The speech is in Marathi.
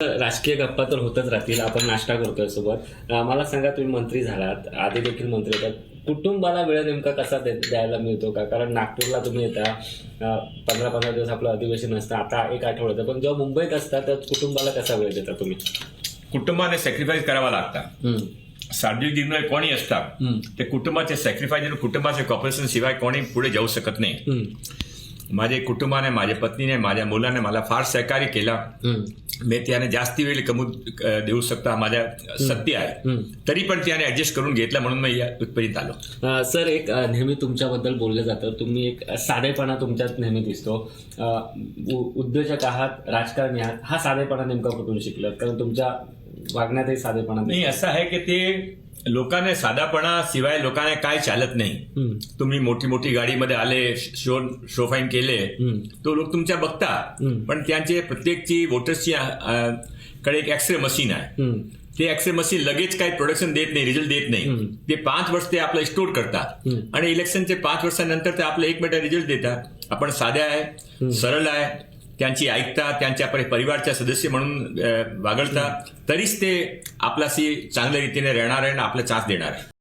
राजकीय गप्पा तर होतच राहतील. आपण नाश्ता करतोय सोबत. मला सांगा तुम्ही मंत्री झालात. आधी देखील मंत्री होतात कुटुंबाला वेळ नेमका कसा द्यायला मिळतो का? कारण नागपूरला तुम्ही येता. पंधरा पंधरा दिवस आपलं अधिवेशन असतं. आता एक आठवड्याचं पण जेव्हा मुंबईत असता तर कुटुंबाला कसा वेळ देता तुम्ही? कुटुंबाने सॅक्रिफाईस करावा हम्म, सार्वजनिक जीवनात कोणी असतात ते कुटुंबाचे सॅक्रिफाईस कुटुंबाचे कॉपरेशन शिवाय कोणी पुढे जाऊ शकत नाही. माझे कुटुंबाने माझ्या पत्नीने माझ्या मुलाने मला फार सहकार्य केला. मी त्याने जास्ती वेळ कमू देऊ शकता माझ्या सत्य आहे. तरी पण त्याने ऍडजस्ट करून घेतलं म्हणून मी या इथपर्यंत आलो. सर एक नेहमी तुमच्याबद्दल बोललं जातं. तुम्ही एक साधेपणा तुमच्यात नेहमी दिसतो. उद्योजक आहात राजकारणी आहात हा साधेपणा नेमका कुठून शिकलात? कारण तुमच्या वागण्यातही साधेपणा नाही असं आहे की ते लोकांना साधापणा शिवाय लोकांना काय चालत नाही. तुम्ही मोठी मोठी गाडीमध्ये आले शो शो फाईन केले तो लोक तुमच्या बघता. पण त्यांचे प्रत्येकची वोटर्सची कडे एक एक्सरे मशीन आहे. ते एक्सरे मशीन लगेच काही प्रोडक्शन देत नाही रिझल्ट देत नाही. ते पाच वर्ष ते आपलं स्टोर करतात. आणि इलेक्शनचे पाच वर्षानंतर ते आपलं एक मिनिट रिझल्ट देतात. आपण साध्या आहे सरळ आहे त्यांची ऐकता त्यांच्या परि- परिवारच्या सदस्य म्हणून वागळता तरीच ते आपल्याशी चांगल्या रीतीने राहणार आहे आणि आपला चान्स देणार आहे.